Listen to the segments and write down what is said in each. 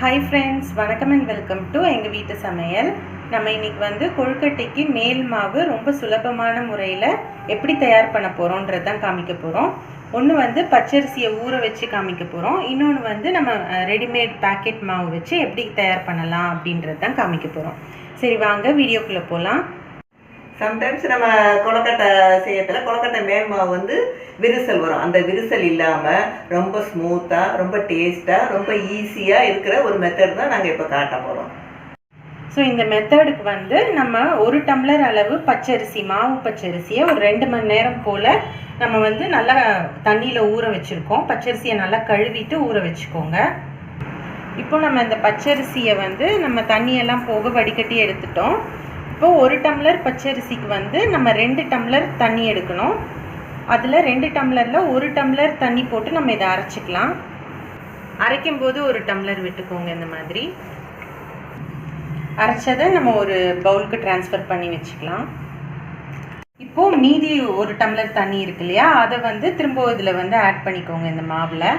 Hi friends வணக்கம் and welcome to எங்கள் வீட்டு சமையல். நம்ம இன்றைக்கி வந்து கொழுக்கட்டைக்கு மேல் மாவு ரொம்ப சுலபமான முறையில் எப்படி தயார் பண்ண போகிறோன்றது தான் காமிக்க போகிறோம் ஒன்று வந்து பச்சரிசியை ஊற வச்சு காமிக்க போகிறோம் இன்னொன்று வந்து நம்ம ரெடிமேட் பேக்கெட் மாவு வச்சு எப்படி தயார் பண்ணலாம் அப்படின்றது தான் காமிக்க போகிறோம் சரி வாங்க வீடியோக்குள்ளே போகலாம் சம்டைம்ஸ் நம்ம கொலக்கட்டை செய்யத்தில் கொலக்கட்டை மேல் வந்து விரிசல் வரும். அந்த விரிசல் இல்லாமல் ரொம்ப ஸ்மூத்தாக ரொம்ப டேஸ்ட்டாக ரொம்ப ஈஸியாக இருக்கிற ஒரு மெத்தட் தான் நாங்கள் இப்போ காட்ட போகிறோம் ஸோ இந்த மெத்தடுக்கு வந்து நம்ம ஒரு டம்ளர் அளவு பச்சரிசி மாவு பச்சரிசியை ஒரு ரெண்டு மணி நேரம் போல் நம்ம வந்து நல்லா தண்ணியில் ஊற வச்சுருக்கோம். பச்சரிசியை நல்லா கழுவிட்டு ஊற வச்சுக்கோங்க. இப்போ நம்ம இந்த பச்சரிசியை வந்து நம்ம தண்ணியெல்லாம் போக வடிகட்டி எடுத்துட்டோம். இப்போ ஒரு டம்ளர் பச்சரிசிக்கு வந்து நம்ம ரெண்டு டம்ளர் தண்ணி எடுக்கணும். அதில் ரெண்டு டம்ளரில் ஒரு டம்ளர் தண்ணி போட்டு நம்ம இதை அரைச்சிக்கலாம். அரைக்கும் போது ஒரு டம்ளர் விட்டுக்கோங்க இந்த மாதிரி. அரைச்சதை நம்ம ஒரு பவுலுக்கு ட்ரான்ஸ்ஃபர் பண்ணி வச்சுக்கலாம். இப்போ மீதி ஒரு டம்ளர் தண்ணி இருக்கு இல்லையா? அதை வந்து திரும்ப இதில் வந்து ஆட் பண்ணிக்கோங்க இந்த மாவில்.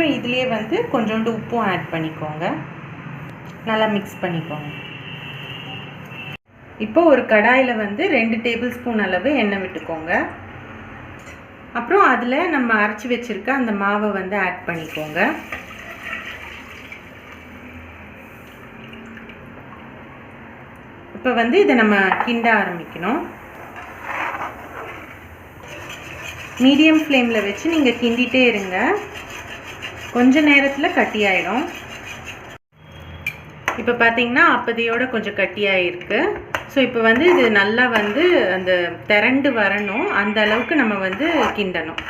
அதுக்கப்புறம் இதுலேயே வந்து கொஞ்சோண்டு உப்பும் ஆட் பண்ணிக்கோங்க. நல்லா மிக்ஸ் பண்ணிக்கோங்க. இப்போ ஒரு கடாயில் வந்து ரெண்டு டேபிள் ஸ்பூன் அளவு எண்ணெய் விட்டுக்கோங்க. அப்புறம் அதில் நம்ம அரைச்சி வச்சுருக்க அந்த மாவை வந்து ஆட் பண்ணிக்கோங்க. இப்போ வந்து இதை நம்ம கிண்ட ஆரம்பிக்கணும். மீடியம் ஃப்ளேமில் வச்சு நீங்கள் கிண்டிகிட்டே இருங்க. கொஞ்ச நேரத்தில் கட்டியாயிடும். இப்போ பார்த்தீங்கன்னா அப்பதையோட கொஞ்சம் கட்டியாயிருக்கு. ஸோ இப்போ வந்து இது நல்லா வந்து அந்த திரண்டு வரணும். அந்த அளவுக்கு நம்ம வந்து கிண்டணும்.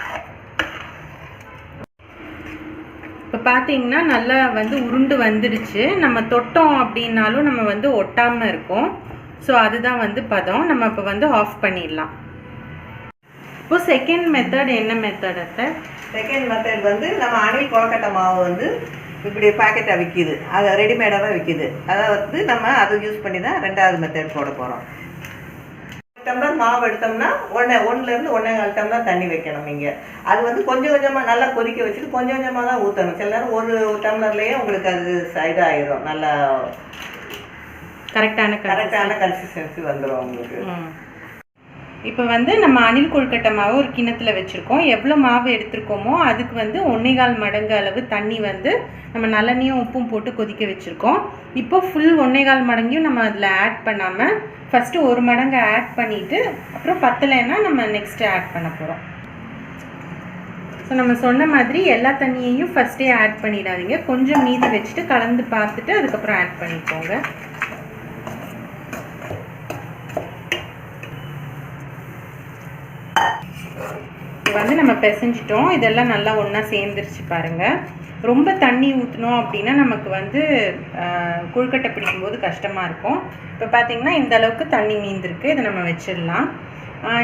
இப்போ பார்த்தீங்கன்னா நல்லா வந்து உருண்டு வந்துடுச்சு. நம்ம தொட்டோம் அப்படின்னாலும் நம்ம வந்து ஒட்டாமல் இருக்கும். ஸோ அதுதான் வந்து பதம். நம்ம இப்போ வந்து ஆஃப் பண்ணிடலாம். இப்போ செகண்ட் மெத்தட் என்ன மெத்தட் அத்தை? செகண்ட் மெத்தட் வந்து நம்ம அணில் கொலக்கட்டை மாவு வந்து இப்படி பாக்கெட்டாக விற்கிது அதை ரெடிமேடாக விற்கிது அதை வந்து நம்ம அதை யூஸ் பண்ணி தான் ரெண்டாவது மெத்தட் போட போகிறோம் டம்ளர் மாவு எடுத்தோம்னா ஒன்றே ஒன்றுலேருந்து ஒன்றே கால் டம்ளர் தண்ணி வைக்கணும் நீங்கள் அது வந்து கொஞ்சம் கொஞ்சமாக நல்லா கொதிக்க வச்சுட்டு கொஞ்சம் கொஞ்சமாக தான் ஊற்றணும் சில நேரம் ஒரு டம்ளர்லேயே உங்களுக்கு அது இதாகிடும் நல்லா கரெக்டான கரெக்டான கன்சிஸ்டன்சி வந்துடும் உங்களுக்கு. இப்போ வந்து நம்ம அணில் கொழுக்கட்டை மாவு ஒரு கிணத்துல வச்சுருக்கோம். எவ்வளோ மாவு எடுத்திருக்கோமோ அதுக்கு வந்து ஒன்னேகால் மடங்கு அளவு தண்ணி வந்து நம்ம நல்லெண்ணையும் உப்பும் போட்டு கொதிக்க வச்சுருக்கோம். இப்போ ஃபுல் ஒன்னேகால் மடங்கையும் நம்ம அதில் ஆட் பண்ணாமல் ஃபஸ்ட்டு ஒரு மடங்கு ஆட் பண்ணிவிட்டு அப்புறம் பத்தலைன்னா நம்ம நெக்ஸ்ட்டு ஆட் பண்ண போகிறோம் ஸோ நம்ம சொன்ன மாதிரி எல்லா தண்ணியையும் ஃபஸ்ட்டே ஆட் பண்ணிடாதீங்க. கொஞ்சம் மீதி வச்சுட்டு கலந்து பார்த்துட்டு அதுக்கப்புறம் ஆட் பண்ணிக்கோங்க. இது வந்து நம்ம பிசைஞ்சிட்டோம். இதெல்லாம் நல்லா ஒன்றா சேர்ந்துருச்சு பாருங்கள் ரொம்ப தண்ணி ஊற்றினோம் அப்படின்னா நமக்கு வந்து கொழுக்கட்டை பிடிக்கும்போது கஷ்டமாக இருக்கும். இப்போ பார்த்திங்கன்னா இந்த அளவுக்கு தண்ணி மீந்திருக்கு. இதை நம்ம வச்சிடலாம்.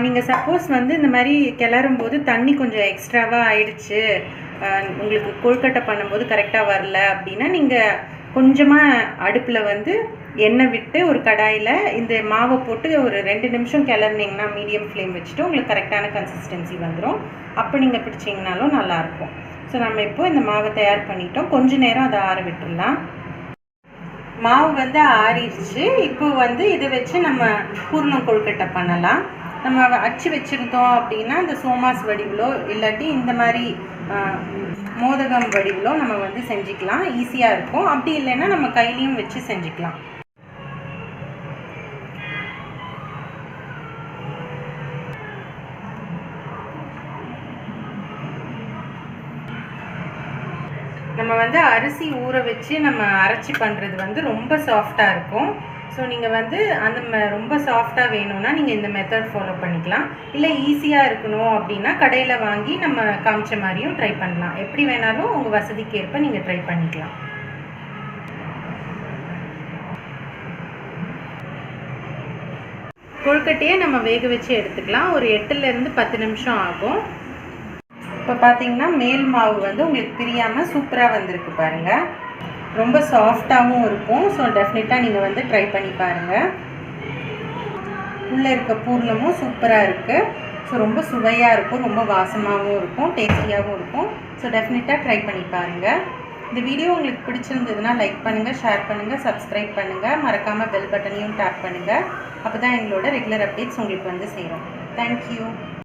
நீங்கள் சப்போஸ் வந்து இந்த மாதிரி கிளறும் போது தண்ணி கொஞ்சம் எக்ஸ்ட்ராவாக ஆயிடுச்சு. உங்களுக்கு கொழுக்கட்டை பண்ணும்போது கரெக்டாக வரல அப்படின்னா நீங்கள் கொஞ்சமாக அடுப்பில் வந்து எண்ணெய் விட்டு ஒரு கடாயில் இந்த மாவை போட்டு ஒரு ரெண்டு நிமிஷம் கிளறினீங்கன்னா மீடியம் ஃப்ளேம் வச்சுட்டு உங்களுக்கு கரெக்டான கன்சிஸ்டன்சி வந்துடும் அப்போ நீங்கள் பிடிச்சிங்கனாலும் நல்லாயிருக்கும். ஸோ நம்ம இப்போது இந்த மாவை தயார் பண்ணிட்டோம். கொஞ்ச நேரம் அதை ஆற விட்டுடலாம். மாவு வந்து ஆறிடுச்சு. இப்போ வந்து இதை வச்சு நம்ம பூர்ணம் கொழுக்கட்டை பண்ணலாம். நம்ம அச்சு வச்சுருந்தோம் அப்படின்னா இந்த சோமாஸ் வடிவிலோ இல்லாட்டி இந்த மாதிரி மோதகம் வடிவிலும் நம்ம வந்து செஞ்சுக்கலாம். ஈஸியாக இருக்கும். அப்படி இல்லைன்னா நம்ம கையிலையும் வச்சு செஞ்சுக்கலாம். நம்ம வந்து அரிசி ஊற வச்சு நம்ம அரைச்சி பண்ணுறது வந்து ரொம்ப சாஃப்டாக இருக்கும். ஸோ நீங்கள் வந்து அந்த ரொம்ப சாஃப்டாக வேணும்னா நீங்கள் இந்த மெத்தட் ஃபாலோ பண்ணிக்கலாம். இல்லை ஈஸியாக இருக்கணும் அப்படின்னா கடையில் வாங்கி நம்ம காமிச்ச மாதிரியும் ட்ரை பண்ணலாம். எப்படி வேணாலும் உங்கள் வசதிக்கு ஏற்ப நீங்கள் ட்ரை பண்ணிக்கலாம். கொழுக்கட்டையை நம்ம வேக வச்சு எடுத்துக்கலாம். ஒரு எட்டுலேருந்து பத்து நிமிஷம் ஆகும். இப்போ பார்த்தீங்கன்னா மேல் மாவு வந்து உங்களுக்கு பிரியாமல் சூப்பராக வந்திருக்கு பாருங்கள் ரொம்ப சாஃப்டாகவும் இருக்கும். ஸோ டெஃபினட்டாக நீங்கள் வந்து ட்ரை பண்ணி பாருங்கள் உள்ளே இருக்க பூர்ணமும் சூப்பராக இருக்குது ஸோ ரொம்ப சுவையாக இருக்கும். ரொம்ப வாசமாகவும் இருக்கும். டேஸ்டியாகவும் இருக்கும். ஸோ டெஃபினட்டாக ட்ரை பண்ணி பாருங்கள் இந்த வீடியோ உங்களுக்கு பிடிச்சிருந்ததுன்னா லைக் பண்ணுங்கள் ஷேர் பண்ணுங்கள் சப்ஸ்கிரைப் பண்ணுங்கள் மறக்காமல் பெல் பட்டனையும் டேப் பண்ணுங்கள் அப்போ தான் எங்களோட ரெகுலர் அப்டேட்ஸ் உங்களுக்கு வந்து சேரும். தேங்க்யூ